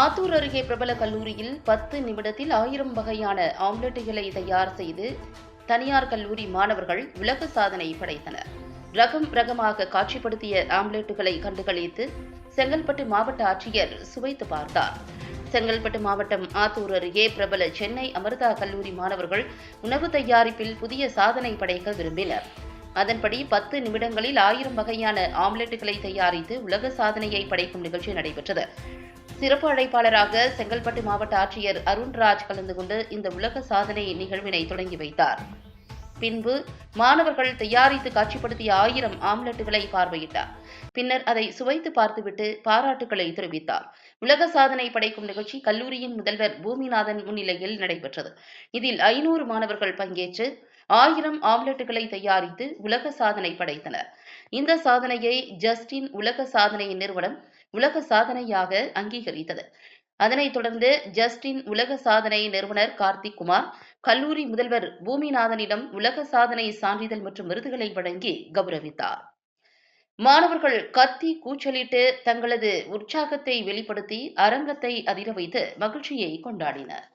ஆத்தூர் அருகே பிரபல கல்லூரியில் பத்து நிமிடத்தில் ஆயிரம் வகையான ஆம்லெட்டுகளை தயார் செய்து தனியார் கல்லூரி மாணவர்கள் உலக சாதனை படைத்தனர். ரகம் ரகமாக காட்சிப்படுத்திய ஆம்லெட்டுகளை கண்டுகளித்து செங்கல்பட்டு மாவட்ட ஆட்சியர் சுவைத்து பார்த்தார். செங்கல்பட்டு மாவட்டம் ஆத்தூர் அருகே பிரபல சென்னை அமிர்தா கல்லூரி மாணவர்கள் உணவு தயாரிப்பில் புதிய சாதனை படைக்க விரும்பினர். அதன்படி பத்து நிமிடங்களில் ஆயிரம் வகையான ஆம்லெட்டுகளை தயாரித்து உலக சாதனையை படைக்கும் நிகழ்ச்சி நடைபெற்றது. சிறப்பு அழைப்பாளராக செங்கல்பட்டு மாவட்ட ஆட்சியர் அருண்ராஜ் கலந்து கொண்டு இந்த உலக சாதனை நிகழ்வினை தொடங்கி வைத்தார். பின்பு மாணவர்கள் தயாரித்து காட்சிப்படுத்திய ஆயிரம் ஆம்லெட்டுகளை பார்வையிட்டார். பின்னர் அதை சுவைத்து பார்த்துவிட்டு பாராட்டுகளை தெரிவித்தார். உலக சாதனை படைக்கும் நிகழ்ச்சி கல்லூரியின் முதல்வர் பூமிநாதன் முன்னிலையில் நடைபெற்றது. இதில் ஐநூறு மாணவர்கள் பங்கேற்று ஆயிரம் ஆம்லெட்டுகளை தயாரித்து உலக சாதனை படைத்தனர். இந்த சாதனையை ஜஸ்டின் உலக சாதனை நிறுவனம் உலக சாதனையாக அங்கீகரித்தது. அதனைத் தொடர்ந்து ஜஸ்டின் உலக சாதனை நிறுவனர் கார்த்திக் குமார் கல்லூரி முதல்வர் பூமிநாதனிடம் உலக சாதனை சான்றிதழ் மற்றும் விருதுகளை வழங்கி கௌரவித்தார். மாணவர்கள் கத்தி கூச்சலிட்டு தங்களது உற்சாகத்தை வெளிப்படுத்தி அரங்கத்தை அதிர வைத்து மகிழ்ச்சியை கொண்டாடினர்.